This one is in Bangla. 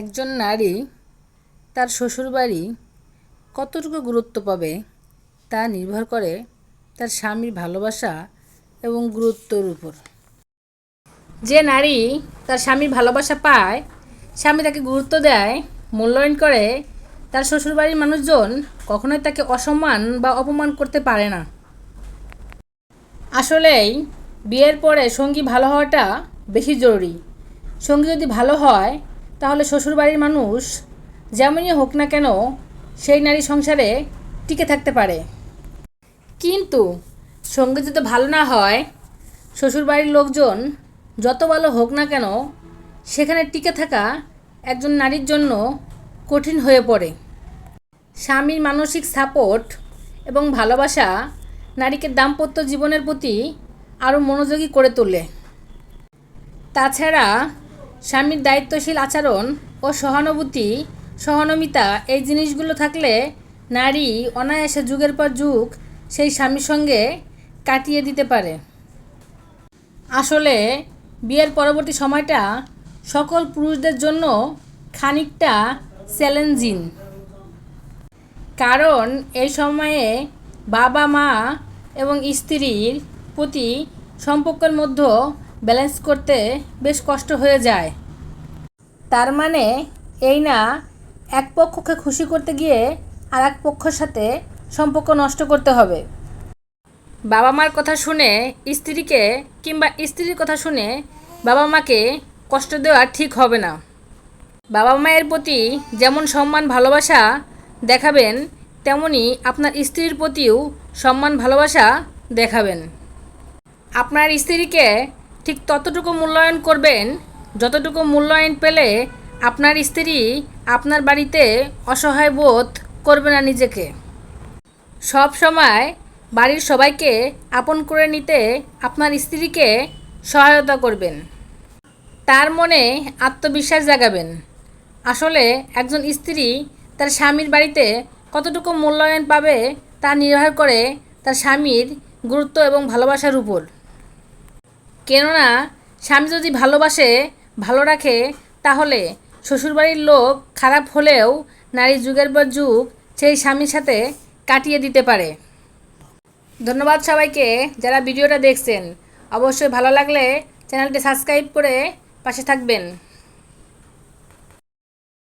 একজন নারী তার শ্বশুরবাড়ি কতটুকু গুরুত্ব পাবে তা নির্ভর করে তার স্বামীর ভালোবাসা এবং গুরুত্বর উপর। যে নারী তার স্বামীর ভালোবাসা পায়, স্বামী তাকে গুরুত্ব দেয়, মূল্যায়ন করে, তার শ্বশুরবাড়ির মানুষজন কখনোই তাকে অসম্মান বা অপমান করতে পারে না। আসলেই বিয়ের পরে সঙ্গী ভালো হওয়াটা বেশি জরুরি। সঙ্গী যদি ভালো হয় তাহলে শ্বশুরবাড়ির মানুষ যেমনই হোক না কেন সেই নারী সংসারে টিকে থাকতে পারে। কিন্তু সঙ্গে যদি ভালো না হয়, শ্বশুরবাড়ির লোকজন যত ভালো হোক না কেন সেখানে টিকে থাকা একজন নারীর জন্য কঠিন হয়ে পড়ে। স্বামীর মানসিক সাপোর্ট এবং ভালোবাসা নারীকে দাম্পত্য জীবনের প্রতি আরও মনোযোগী করে তোলে। তাছাড়া স্বামীর দায়িত্বশীল আচরণ ও সহানুভূতি, সহনমিতা, এই জিনিসগুলো থাকলে নারী অনায়াসে যুগের পর যুগ সেই স্বামীর সঙ্গে কাটিয়ে দিতে পারে। আসলে বিয়ের পরবর্তী সময়টা সকল পুরুষদের জন্য খানিকটা চ্যালেঞ্জিং। কারণ এই সময়ে বাবা মা এবং স্ত্রীর প্রতি সম্পর্কের মধ্যে ব্যালেন্স করতে বেশ কষ্ট হয়ে যায়। তার মানে এই না, এক পক্ষকে খুশি করতে গিয়ে আর এক পক্ষের সাথে সম্পর্ক নষ্ট করতে হবে। বাবা মার কথা শুনে স্ত্রীকে কিংবা স্ত্রীর কথা শুনে বাবা মাকে কষ্ট দেওয়া ঠিক হবে না। বাবা মায়ের প্রতি যেমন সম্মান, ভালোবাসা দেখাবেন, তেমনি আপনার স্ত্রীর প্রতিও সম্মান, ভালোবাসা দেখাবেন। আপনার স্ত্রীকে ঠিক ততটুকু মূল্যায়ন করবেন, যতটুকু মূল্যায়ন পেলে আপনার স্ত্রী আপনার বাড়িতে অসহায় বোধ করবে না নিজেকে। সব সময় বাড়ির সবাইকে আপন করে নিতে আপনার স্ত্রীকে সহায়তা করবেন। তার মনে আত্মবিশ্বাস জাগাবেন। আসলে একজন স্ত্রী তার স্বামীর বাড়িতে কতটুকু মূল্যায়ন পাবে তা নির্ভর করে তার স্বামীর গুরুত্ব এবং ভালোবাসার উপর। কেননা স্বামী যদি ভালোবাসে, ভালো রাখে, তাহলে শ্বশুরবাড়ির লোক খারাপ হলেও নারী যুগের পর যুগ সেই স্বামীর সাথে কাটিয়ে দিতে পারে। ধন্যবাদ সবাইকে যারা ভিডিওটা দেখছেন। অবশ্যই ভালো লাগলে চ্যানেলটি সাবস্ক্রাইব করে পাশে থাকবেন।